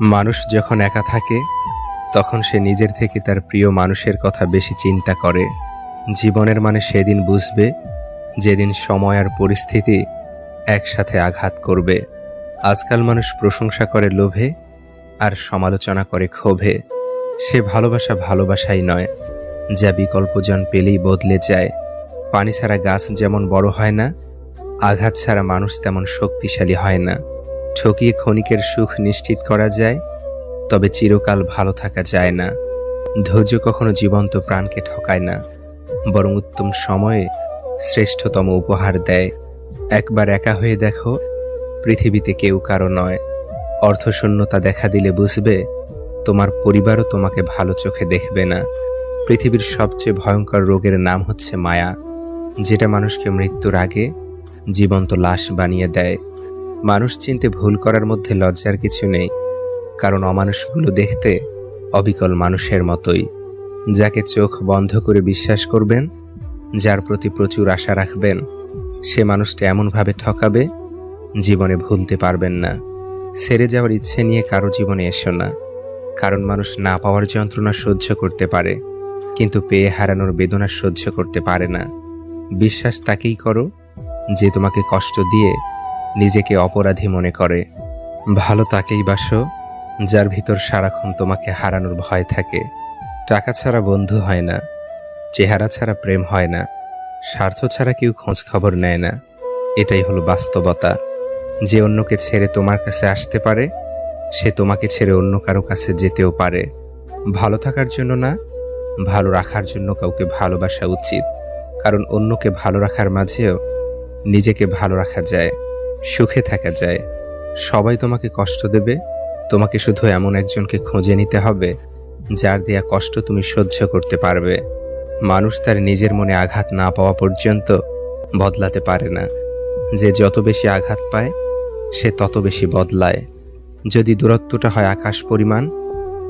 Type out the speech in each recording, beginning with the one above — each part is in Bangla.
মানুষ যখন একা থাকে, তখন সে নিজের থেকে তার প্রিয় মানুষের কথা বেশি চিন্তা করে। জীবনের মানে সেদিন বুঝবে, যেদিন সময় আর পরিস্থিতি একসাথে আঘাত করবে। আজকাল মানুষ প্রশংসা করে লোভে, আর সমালোচনা করে ক্ষোভে। সে ভালোবাসা ভালোবাসাই নয়, যা বিকল্পজন পেলেই বদলে যায়। পানি ছাড়া গাছ যেমন বড় হয় না, আঘাত ছাড়া মানুষ তেমন শক্তিশালী হয় না। ঠকিয়ে ক্ষণিকের সুখ নিশ্চিত করা যায়, তবে চিরকাল ভালো থাকা যায় না। ধৈর্য কখনো জীবন্ত প্রাণকে ঠকায় না, বরং উত্তম সময়ে শ্রেষ্ঠতম উপহার দেয়। একবার একা হয়ে দেখো, পৃথিবীতে কেউ কারও নয়। অর্থশূন্যতা দেখা দিলে বুঝবে, তোমার পরিবারও তোমাকে ভালো চোখে দেখবে না। পৃথিবীর সবচেয়ে ভয়ঙ্কর রোগের নাম হচ্ছে মায়া, যেটা মানুষকে মৃত্যুর আগে জীবন্ত লাশ বানিয়ে দেয়। মানুষ চিনতে ভুল করার মধ্যে লজ্জার কিছু নেই, কারণ অমানুষগুলো দেখতে অবিকল মানুষের মতোই। যাকে চোখ বন্ধ করে বিশ্বাস করবেন, যার প্রতি প্রচুর আশা রাখবেন, সে মানুষটা এমনভাবে ঠকাবে, জীবনে ভুলতে পারবেন না। সেরে যাওয়ার ইচ্ছে নিয়ে কারও জীবনে এসো না, কারণ মানুষ না পাওয়ার যন্ত্রণা সহ্য করতে পারে, কিন্তু পেয়ে হারানোর বেদনা সহ্য করতে পারে না। বিশ্বাস তাকেই করো, যে তোমাকে কষ্ট দিয়ে নিজেকে অপরাধী মনে করে। ভালো তাকেই বাসো, যার ভিতর সারাক্ষণ তোমাকে হারানোর ভয় থাকে। টাকা ছাড়া বন্ধু হয় না, চেহারা ছাড়া প্রেম হয় না, স্বার্থ ছাড়া কেউ খোঁজ খবর নেয় না। এটাই হলো বাস্তবতা। যে অন্যকে ছেড়ে তোমার কাছে আসতে পারে, সে তোমাকে ছেড়ে অন্য কারও কাছে যেতেও পারে। ভালো থাকার জন্য না, ভালো রাখার জন্য কাউকে ভালোবাসা উচিত। কারণ অন্যকে ভালো রাখার মাঝেও নিজেকে ভালো রাখা যায়। সুখে থাকা যায়। সবাই তোমাকে কষ্ট দেবে। তোমাকে শুধু এমন একজনকে খুঁজে নিতে হবে, যার দেয়া কষ্ট তুমি সহ্য করতে পারবে। মানুষ তার নিজের মনে আঘাত না পাওয়া পর্যন্ত বদলাতে পারে না। যে যত বেশি আঘাত পায়, সে তত বেশি বদলায়। যদি দূরত্বটা হয় আকাশ পরিমাণ,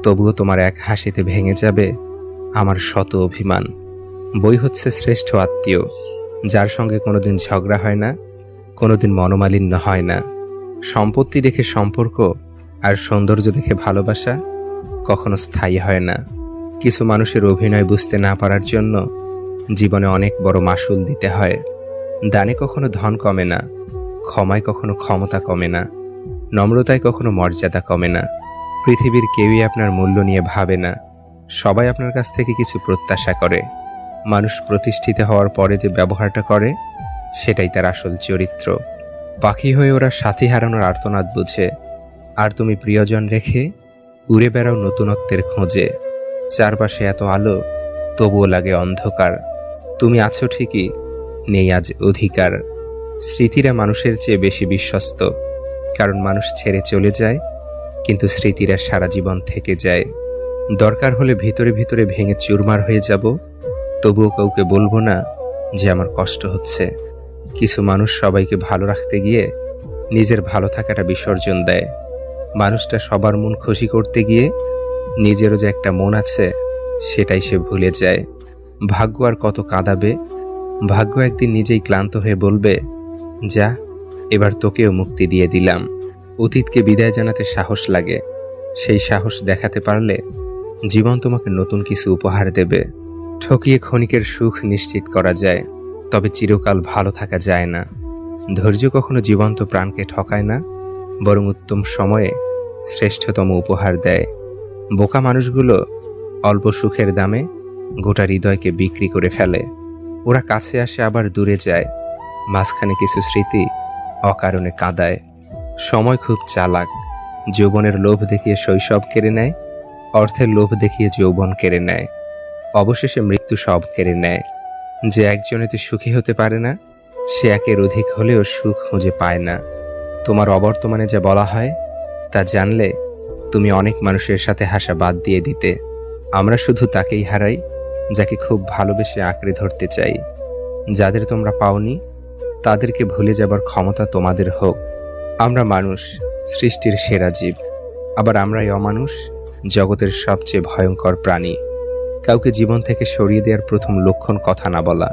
তবুও তোমার এক হাসিতে ভেঙে যাবে আমার শত অভিমান। বই হচ্ছে শ্রেষ্ঠ আত্মীয়, যার সঙ্গে কোনোদিন ঝগড়া হয় না। কোনোদিন মনোমালিন্য হয় না। সম্পত্তি দেখে সম্পর্ক আর সৌন্দর্য দেখে ভালোবাসা কখনো স্থায়ী হয় না। কিছু মানুষের অভিনয় বুঝতে না পারার জন্য জীবনে অনেক বড় মাসুল দিতে হয়। দানে কখনো ধন কমে না, ক্ষমায় কখনো ক্ষমতা কমে না, নম্রতায় কখনো মর্যাদা কমে না। পৃথিবীর কেউই আপনার মূল্য নিয়ে ভাবে না, সবাই আপনার কাছ থেকে কিছু প্রত্যাশা করে। মানুষ প্রতিষ্ঠিত হওয়ার পরে যে ব্যবহারটা করে সেটাই তার আসল চরিত্র। পাখি হয়ে ওরা সাথী হারানোর আর্তনাদ বুঝে। আর তুমি প্রিয়জন রেখে উড়ে বেড়াও নতুনত্বের খোঁজে। চারপাশে এত আলো, তবুও লাগে অন্ধকার। তুমি আছো ঠিকই, নেই আজ অধিকার। স্মৃতিরা মানুষের চেয়ে বেশি বিশ্বস্ত। কারণ মানুষ ছেড়ে চলে যায়, কিন্তু স্মৃতিরা সারা জীবন থেকে যায়। দরকার হলে ভিতরে ভিতরে ভেঙে চুরমার হয়ে যাব। তবুও কাউকে বলব না যে আমার কষ্ট হচ্ছে। কিছু মানুষ সবাইকে ভালো রাখতে গিয়ে নিজের ভালো থাকাটা বিসর্জন দেয়। মানুষটা সবার মন খুশি করতে গিয়ে নিজেরও যে একটা মন আছে, সেটাই সে ভুলে যায়। ভাগ্য আর কত কাঁদাবে? ভাগ্য একদিন নিজেই ক্লান্ত হয়ে বলবে, যা, এবার তোকেও মুক্তি দিয়ে দিলাম। অতীতকে বিদায় জানাতে সাহস লাগে। সেই সাহস দেখাতে পারলে জীবন তোমাকে নতুন কিছু উপহার দেবে। ঠকিয়ে ক্ষণিকের সুখ নিশ্চিত করা যায়। তবে চিরকাল ভালো থাকা যায় না। ধৈর্য কখনো জীবন্ত প্রাণকে ঠকায় না, বরং উত্তম সময়ে শ্রেষ্ঠতম উপহার দেয়। বোকা মানুষগুলো অল্প সুখের দামে গোটা হৃদয়কে বিক্রি করে ফেলে। ওরা কাছে আসে আবার দূরে যায়, মাঝখানে কিছু স্মৃতি অকারণে কাঁদায়। সময় খুব চালাক, যৌবনের লোভ দেখিয়ে শৈশব কেড়ে নেয়, অর্থের লোভ দেখিয়ে যৌবন কেড়ে নেয়। অবশেষে মৃত্যু সব কেড়ে নেয়। যে একজনেতে সুখী হতে পারে না, সে একের অধিক হলেও সুখ খুঁজে পায় না। তোমার অবর্তমানে যা বলা হয়, তা জানলে তুমি অনেক মানুষের সাথে হাসা বাদ দিয়ে দিতে। আমরা শুধু তাকেই হারাই, যাকে খুব ভালোবেসে আঁকড়ে ধরতে চাই। যাদের তোমরা পাওনি, তাদেরকে ভুলে যাবার ক্ষমতা তোমাদের হোক। আমরা মানুষ, সৃষ্টির সেরা জীব। আবার আমরাই অমানুষ, জগতের সবচেয়ে ভয়ঙ্কর প্রাণী। কাউকে জীবন থেকে সরিয়ে দেওয়ার প্রথম লক্ষণ কথা না বলা।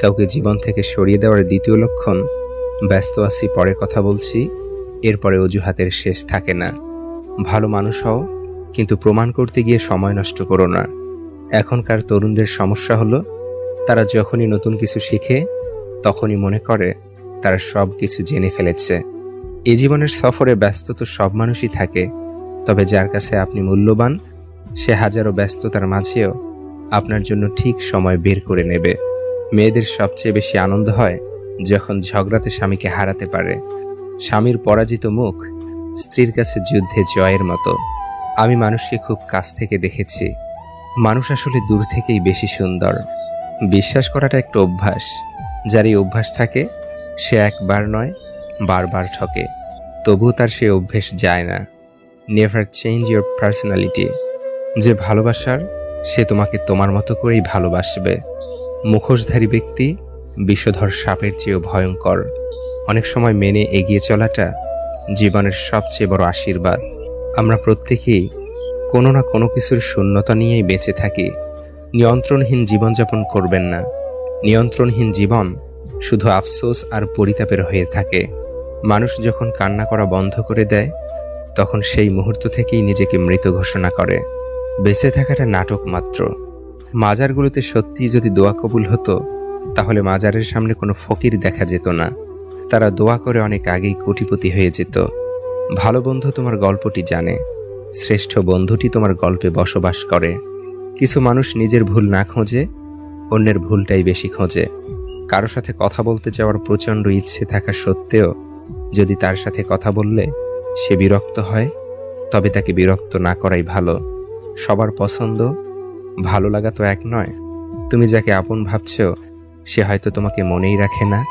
কাউকে জীবন থেকে সরিয়ে দেওয়ার দ্বিতীয় লক্ষণ, ব্যস্ত আছি, পরে কথা বলছি, এরপরে অজুহাতের শেষ থাকে না। ভালো মানুষ হও, কিন্তু প্রমাণ করতে গিয়ে সময় নষ্ট করো না। এখনকার তরুণদের সমস্যা হলো, তারা যখনই নতুন কিছু শিখে, তখনই মনে করে তারা সব কিছু জেনে ফেলেছে। এ জীবনের সফরে ব্যস্ত তো সব মানুষই থাকে, তবে যার কাছে আপনি মূল্যবান সে হাজারো ব্যস্ততার মাঝেও আপনার জন্য ঠিক সময় বের করে নেবে। মেয়েদের সবচেয়ে বেশি আনন্দ হয় যখন ঝগড়াতে স্বামীকে হারাতে পারে। স্বামীর পরাজিত মুখ স্ত্রীর কাছে যুদ্ধে জয়ের মতো। আমি মানুষকে খুব কাছ থেকে দেখেছি। মানুষ আসলে দূর থেকেই বেশি সুন্দর। বিশ্বাস করাটা একটা অভ্যাস। যার এই অভ্যাস থাকে, সে একবার নয়, বারবার ঠকে। তবুও তার সে অভ্যেস যায় না। নেভার চেঞ্জ ইউর পার্সোনালিটি যে ভালোবাসার সে তোমাকে তোমার মতো করেই ভালোবাসবে। মুখোশধারী ব্যক্তি বিষধর সাপের চেয়েও ভয়ঙ্কর। অনেক সময় মেনে এগিয়ে চলাটা জীবনের সবচেয়ে বড় আশীর্বাদ। আমরা প্রত্যেকেই কোনো না কোনো কিছুর শূন্যতা নিয়েই বেঁচে থাকি। নিয়ন্ত্রণহীন জীবনযাপন করবেন না। নিয়ন্ত্রণহীন জীবন শুধু আফসোস আর পরিতাপের হয়ে থাকে। মানুষ যখন কান্না করা বন্ধ করে দেয়, তখন সেই মুহূর্ত থেকেই নিজেকে মৃত ঘোষণা করে। বেঁচে থাকাটা নাটক মাত্র। মাজারগুলোতে সত্যিই যদি দোয়া কবুল হতো, তাহলে মাজারের সামনে কোনো ফকির দেখা যেত না। তারা দোয়া করে অনেক আগেই কোটিপতি হয়ে যেত। ভালো বন্ধু তোমার গল্পটি জানে, শ্রেষ্ঠ বন্ধুটি তোমার গল্পে বসবাস করে। কিছু মানুষ নিজের ভুল না খোঁজে, অন্যের ভুলটাই বেশি খোঁজে। কারও সাথে কথা বলতে যাওয়ার প্রচণ্ড ইচ্ছে থাকা সত্ত্বেও, যদি তার সাথে কথা বললে সে বিরক্ত হয়, তবে তাকে বিরক্ত না করাই ভালো। সবার পছন্দ, ভালো লাগা তো এক নয়। তুমি যাকে আপন ভাবছ, সে হয়তো তোমাকে মনেই রাখে না।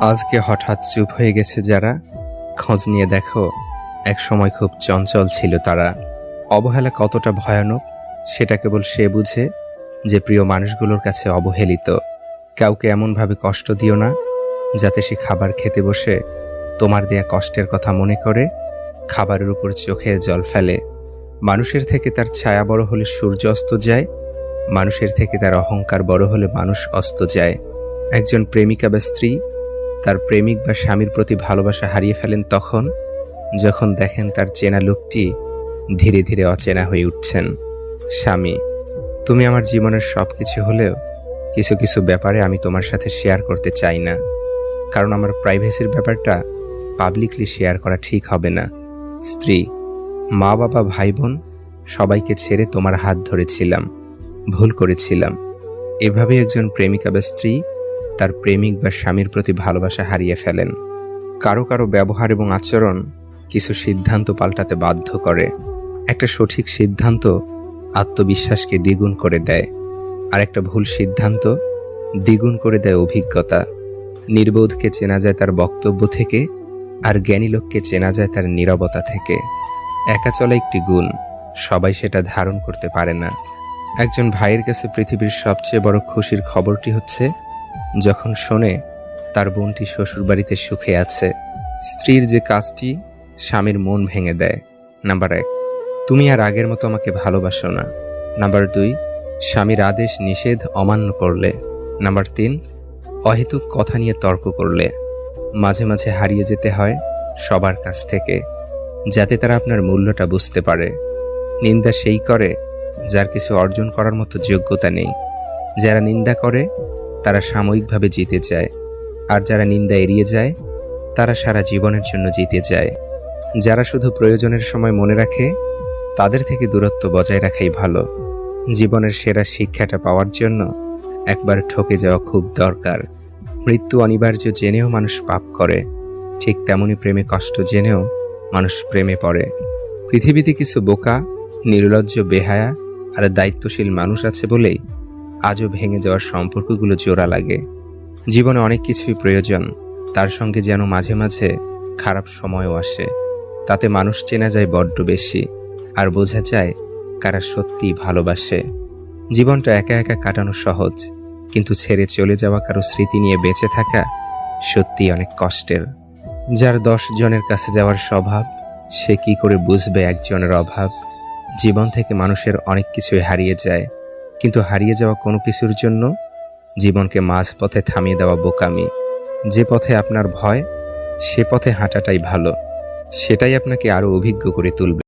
আজকে হঠাৎ চুপ হয়ে গেছে যারা, খোঁজ নিয়ে দেখো, এক সময় খুব চঞ্চল ছিল তারা। অবহেলা কতটা ভয়ানক, সেটা কেবল সে বুঝে যে প্রিয় মানুষগুলোর কাছে অবহেলিত। কাউকে এমনভাবে কষ্ট দিও না, যাতে সে খাবার খেতে বসে তোমার দেয়া কষ্টের কথা মনে করে, খাবারের উপর চোখে জল ফেলে। মানুষের থেকে তার ছায়া বড় হলে সূর্য অস্ত যায়, মানুষের থেকে তার অহংকার বড় হলে মানুষ অস্ত যায়। একজন প্রেমিকা বা স্ত্রী তার প্রেমিক বা স্বামীর প্রতি ভালোবাসা হারিয়ে ফেলেন তখন, যখন দেখেন তার চেনা লোকটি ধীরে ধীরে অচেনা হয়ে উঠছেন। স্বামী, তুমি আমার জীবনের সব কিছু হলেও কিছু কিছু ব্যাপারে আমি তোমার সাথে শেয়ার করতে চাই না। কারণ আমার প্রাইভেসির ব্যাপারটা পাবলিকলি শেয়ার করা ঠিক হবে না। স্ত্রী মা বাবা ভাই বোন সবাইকে ছেড়ে তোমার হাত ধরেছিলাম, ভুল করেছিলাম। এভাবে একজন প্রেমিকা বা স্ত্রী তার প্রেমিক বা স্বামীর প্রতি ভালোবাসা হারিয়ে ফেলেন। কারও কারও ব্যবহার এবং আচরণ কিছু সিদ্ধান্ত পাল্টাতে বাধ্য করে। একটা সঠিক সিদ্ধান্ত আত্মবিশ্বাসকে দ্বিগুণ করে দেয়, আর একটা ভুল সিদ্ধান্ত দ্বিগুণ করে দেয় অভিজ্ঞতা। নির্বোধকে চেনা যায় তার বক্তব্য থেকে, আর জ্ঞানী লোককে চেনা যায় তার নীরবতা থেকে। একা চলা একটি গুণ। সবাই সেটা ধারণ করতে পারে না। একজন ভাইয়ের কাছে পৃথিবীর সবচেয়ে বড় খুশির খবরটি হচ্ছে, যখন শোনে, তার বোনটি শ্বশুরবাড়িতে সুখে আছে। স্ত্রীর যে কাজটি, স্বামীর মন ভেঙে দেয়। নাম্বার এক, তুমি আর আগের মতো আমাকে ভালোবাসো না। নাম্বার দুই, স্বামীর আদেশ নিষেধ অমান্য করলে। নাম্বার তিন, অহেতুক কথা নিয়ে তর্ক করলে। মাঝে মাঝে হারিয়ে যেতে হয় সবার কাছ থেকে। যাতে তারা আপনার মূল্যটা বুঝতে পারে। নিন্দা সেই করে যার কিছু অর্জন করার মতো যোগ্যতা নেই। যারা নিন্দা করে, তারা সাময়িকভাবে জিতে যায়। আর যারা নিন্দা এড়িয়ে যায়, তারা সারা জীবনের জন্য জিতে যায়। যারা শুধু প্রয়োজনের সময় মনে রাখে, তাদের থেকে দূরত্ব বজায় রাখাই ভালো। জীবনের সেরা শিক্ষাটা পাওয়ার জন্য একবার ঠকে যাওয়া খুব দরকার। মৃত্যু অনিবার্য জেনেও মানুষ পাপ করে, ঠিক তেমনি প্রেমে কষ্ট জেনেও মানুষ প্রেমে পড়ে। পৃথিবীতে কিছু বোকা, নির্লজ্জ, বেহায়া আর দায়িত্বশীল মানুষ আছে বলেই আজও ভেঙে যাওয়ার সম্পর্কগুলো জোড়া লাগে। জীবনে অনেক কিছুই প্রয়োজন, তার সঙ্গে যেন মাঝে মাঝে খারাপ সময়ও আসে। তাতে মানুষ চেনা যায় বড্ড বেশি আর বোঝা যায় কারা সত্যিই ভালোবাসে। জীবনটা একা একা কাটানো সহজ, কিন্তু ছেড়ে চলে যাওয়া কারও স্মৃতি নিয়ে বেঁচে থাকা সত্যি অনেক কষ্টের। যার দশ জনের কাছে যাওয়ার স্বভাব, সে কি করে বুঝবে একজনের অভাব? জীবন থেকে মানুষের অনেক কিছুই হারিয়ে যায়, কিন্তু হারিয়ে যাওয়া কোনো কিছুর জন্য জীবনকে মাঝ পথে থামিয়ে দেওয়া বোকামি। যে পথে আপনার ভয়, সে পথে হাঁটাটাই ভালো। সেটাই আপনাকে আরও অভিজ্ঞ করে তুলবে।